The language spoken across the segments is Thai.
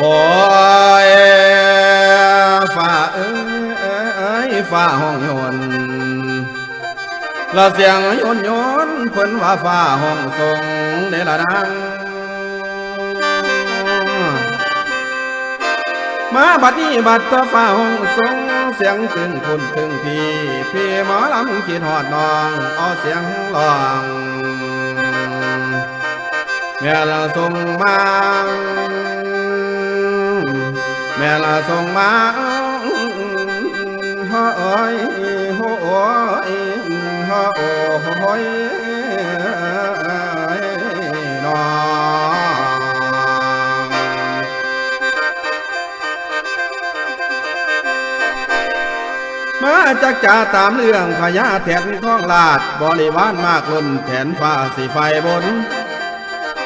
โอ้ยฝ่าเอ้ยฝ่าห้องยนละเสียงยนยนเพิ่นว่าฝ่าห้องทรงเดละนังมาบัดนี้บัดตัวฟ้าห้องทรงเสียงตึงคุณตึงพี่ พี่หมอลำคิดหอดน้องเอาเสียงร้องแม่ละส่งมา แม่ละส่งมาฮะโอ้ยหโอ้ยฮะโอ้โอ้ยน้อมาจากจ่าตามเรื่องพญาแถนท้องลาดบริวารมากล้นแถนฟ้าสีไฟบน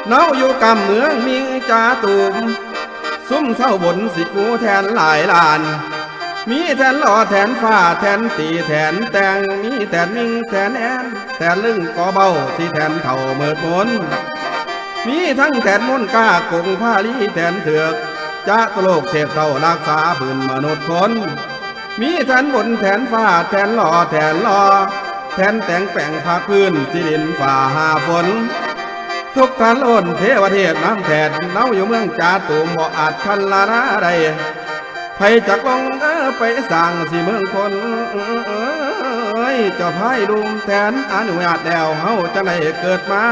เนาอยู่กำเมืองมีจ่าตูม ซุ้มเศร้าบนสิกูแทนหลายล้าน มีแทนหล่อแทนฟ้าแทนตีแทนแตงมีแทนนิ่งแทนแอนแทนลึงกอเบาที่แทนเท่าเมิดมนมีทั้งแทนมนกล้ากงผ้าลีแทนเถือกจะตโลกเทพเท่ารักษาพื้นมนุษย์คนมีแทนบนแทนฟ้าแทนหล่อแทนหล่อแทนแต่งแป่งภาคพื้นที่ดินฝ่าหาฝน ทุกท่านโอนเทวเทศน้ำแทนเน่าอยู่เมืองจาตุมบ่อาจทันลานาใดไผจักลงเออไปสั่งสิเมืองคนเอ้ยจ้าพายลุมแทนอนุญาตแล้วเฮาจะได้เกิดมา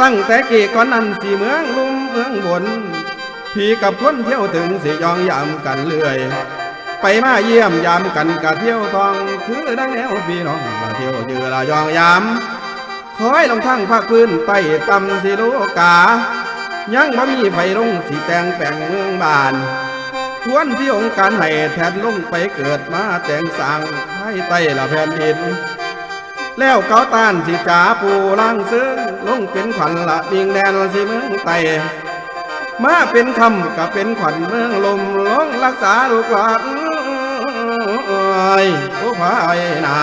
ตั้งแต่กี่ก่อนนั้นสิเมืองลุมเมืองบนพี่กับคนเที่ยวถึงสิยองยามกันเรื่อย ไปมาเยี่ยมยามกันกะเที่ยวทอง คือดังแนวพี่น้องมาเที่ยวยือละยองยาม คอยลงทั้งภาคพื้นไปตำสิลูกา ยังบ่มีไฟลงสิแต่งแปลงเมืองบานทวนที่องค์การให้แทนลงไปเกิดมาแต่งสร้างให้ไต้ละแผ่นดิน แล้วเกาต้านสิจ๋าปูล่างซึ่งลงเป็นขวัญละดิงแดนสิเมืองไตมาเป็นคำกับเป็นขวัญเมืองลมลงรักษาลูกหลานเอ้ยโอ้พายนา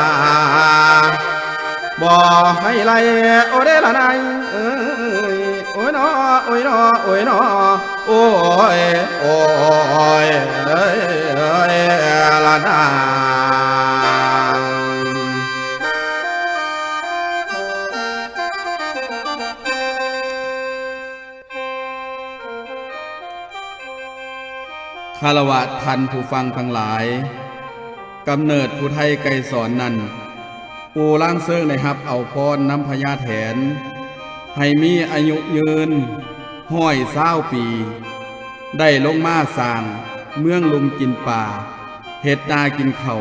บ่ให้ไล่โอเดละนายเอ้ยโอ้ยนอโอ้ยนอโอ้ยนอโอ้ยโอ้ยเอ้ยเอ้ยละนายคารวะทันผู้ฟังทั้งหลายกำเนิดผู้ไทยไกรสอนนั่น ปูล่างเซิงในฮับเอาพรน้ำพญาแถน ให้มีอายุยืนห้อยเศร้าปี ได้ลงมาสางเมืองลุมกินป่าเห็ดนากินเขา่า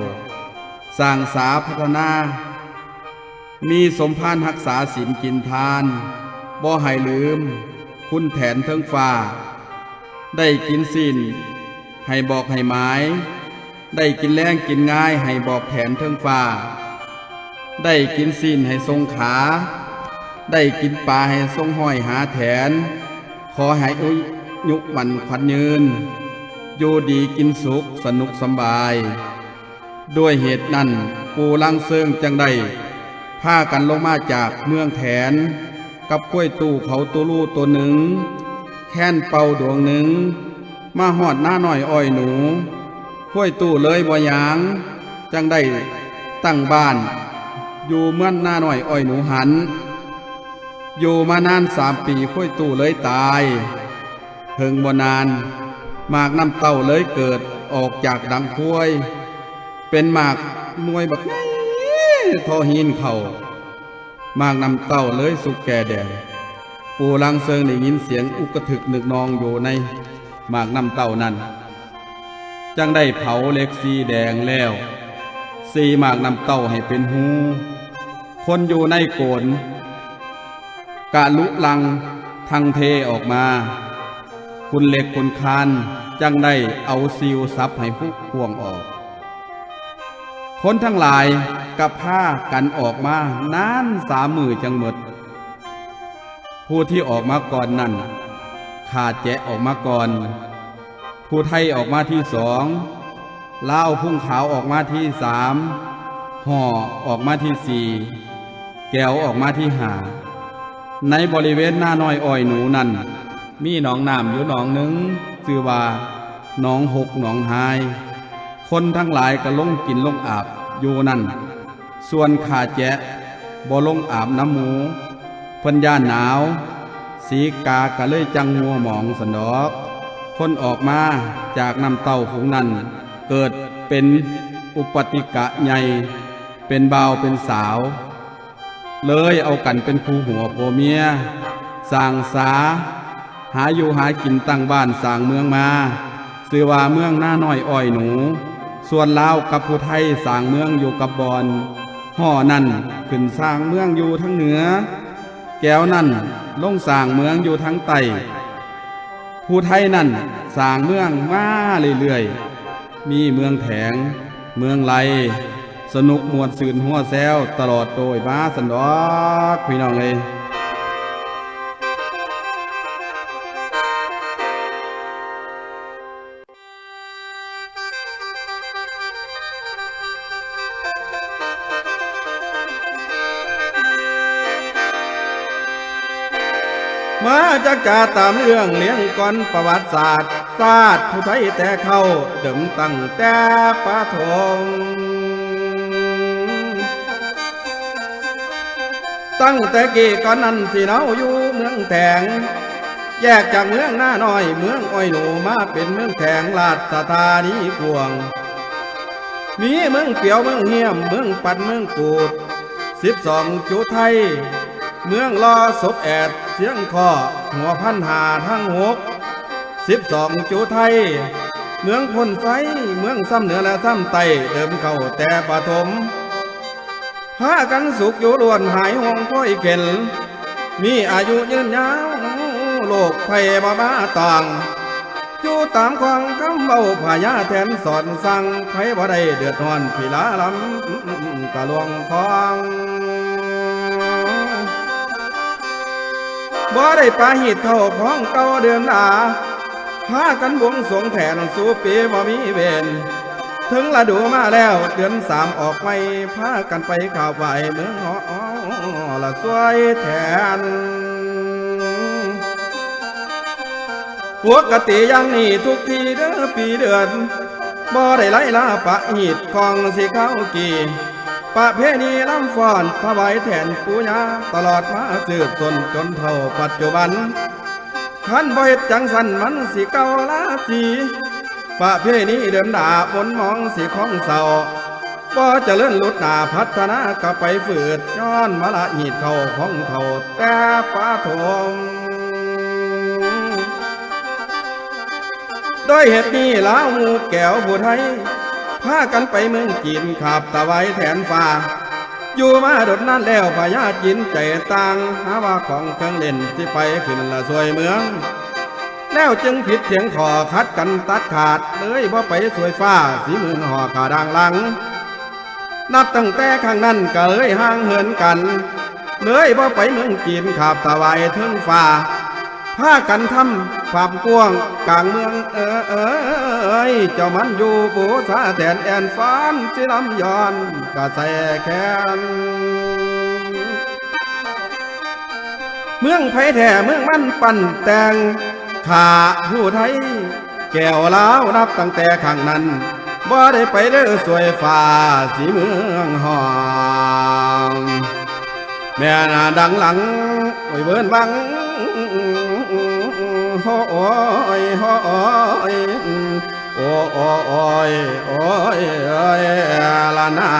สร้างสาพัฒนา มีสมภารรักษาศีลกินทาน บ่ให้ลืม คุณแถนเทิงฟ้า ได้กินสินให้บอกให้หมาย ได้กินแรงกินง่ายให้บอกแผนเทิงฟ้า ได้กินสิ้นให้ทรงขา ได้กินปลาให้ทรงห้อยหาแถน ขอให้อุยุมันขวัญยืน อยู่ดีกินสุขสนุกสบาย ด้วยเหตุนั้นปูลังเซิงจังได้พากันลงมาจากเมืองแถน กับกล้วยตู้เขาตัวลู่ตัวหนึ่ง แค้นเป่าดวงหนึ่ง มาหอดหน้าหน่อยอ้อยหนูห้วยตู้เลยบ่ยาง จังได้ตั้งบ้าน อยู่เมื่อนหน้าหน่อยอ้อยหนูหัน อยู่มานานสามปีห้วยตู้เลยตายเพิงบ่นาน หมากน้ำเต้าเลยเกิดออกจากดังพ้วยเป็นหมากหน่วยบักทอหินเข่าหมากน้ำเต้าเลยสุกแก่แดงปูลังเซิงได้ยินเสียงอุกกระถึกนึกนองอยู่ในหมากน้ำเต้านั้น จังได้เผาเล็กสีแดงแล้ว สีหมากน้ำเต้าให้เป็นหู คนอยู่ในโกนกะลุลังทังเทออกมา คุณเล็กคุณคานจังได้เอาซิวซับให้ผู้พ่วงออก คนทั้งหลายกับผ้ากันออกมานานสามมือจังหมด ผู้ที่ออกมาก่อนนั่นขาดแจะออกมาก่อน ผู้ไทยออกมาที่สองเล่าพุ่งขาวออกมาที่สามห่อออกมาที่สี่ แก้วออกมาที่หา ในบริเวณหน้าน้อยอ้อยหนูนั่น มีหนองน้ำอยู่หนองหนึ่งชื่อว่าหนองหกหนองหาย คนทั้งหลายก็ลงกินลงอาบอยู่นั่น ส่วนขาแจะบ่ลงอาบน้ำหมูเพิ่นย่านหนาว สีกาก็เลยจังงัวหมองสันดอก คนออกมาจากน้ำเต้าฝูงนั้น เกิดเป็นอุปติกะใหญ่ เป็นบ่าวเป็นสาว เลยเอากันเป็นคู่หัวโพเมียสร้างสา หาอยู่หากินตั้งบ้านสร้างเมืองมาซื้อว่าเมืองหน้าน้อยอ้อยหนู ส่วนลาวกับผู้ไทยสร้างเมืองอยู่กับบอนห่อนั่นขึ้นสร้างเมืองอยู่ทั้งเหนือ แก้วนั่นลงสร้างเมืองอยู่ทั้งใต้ผู้ไทยนั่นสร้างเมืองมาเรื่อยๆมีเมืองแถง เมืองไร สนุกมวนสื่นหัวแซวตลอดโดยมาสันดอกพี่น้องเลยมาจากจาตามเรื่องเลี้ยงก่อนประวัติศาสตร์ศาสตร์ผู้ไทยแต่เข้าเดิมตั้งแต่ปะทง ตั้งแต่กี่ก่อนนั้นสิเนาอยู่เมืองแถง แยกจากเมืองหน้าน้อย เมืองอ้อยหนูมาเป็นเมืองแถงลาดสถานีกวง มีเมืองเปียวเมืองเฮียมเมืองปัดเมืองกูดสิบสองจุไทย เมืองลอศพแอดเสียงคอหัวพันหาทั้งหกสิบสองจุไทย เมืองพนไฟเมืองซ้ำเหนือและซ้ำไตเดิมเข้าแต่ปฐม พากันสุขอยู่ล้วนหายห่วงพ้อยเข็น มีอายุยืนยาวโลกภัยบ่มาต่างอยู่ตามความคำเบาพญาแทนสอนสั่งไผบ่ได้เดือดร้อนพิลาลำกะลวงทองบ่ได้ปาหีดเข้าของเก่าเดือนหนาพากันบวงสวงแทนสู่ปีบ่มีเวร ถึงละดูมาแล้วเดือนสามออกไปพากันไปข่าวไหวเมืองหอละสวยแทนปกติอยังนี่ทุกทีเด้อปีเดือนบ่ได้ไล่ลาปะหีดของสิเข้ากี่ปะเพณีลำฟอนถวายแทนปูญาตลอดมาสืบจนจนเท่าปัจจุบันขันบ่เฮ็ดจังสันมันสิเก่าลาสี ประเพณีเดินด่าบนมองสิของเศร้าบ่จะเลื่อนลุดหนาพัฒนากลับไปฝืดย้อนมาละหีดเข้าของเท่าแต่ฟ้าทมด้วยเหตุนี้ลาวหมูแก้วผู้ไทยพากันไปเมืองจีนขับตะไว้แทนฟ้า อยู่มาดดนั้นแล้วพญาจินใจต่างหาว่าของเครื่องเล่นที่ไปขึ้นละสวยเมือง แล้วจึงผิดเถียงขอคัดกันตัดขาดเลยว่าไปสวยฟ้าสีมือห่อขาดางหลัง นับตั้งแต่ข้างนั้นก็เลยห่างเหินกัน เลยว่าไปเมืองจีนขับตะไวถึงฟ้าพากันทำความกว้างกลางเมืองเออเออเอยเจ้ามันอยู่ปูสาแทนแอนฟานสิลำย้อนกะแสแคนเมืองไผแท้เมืองมันปั่นแต่ง ขาผู้ไทย แก้วล้าวนับตั้งแต่ข้งนั้นบ่ได้ไปเด้อสวยฟ้าสีเมืองหองแม่นาดังหลังโอ้ยเบิ้นบังโอ้อยโอ้อยโอ้โอ้โอ้ยโอ้ยละนา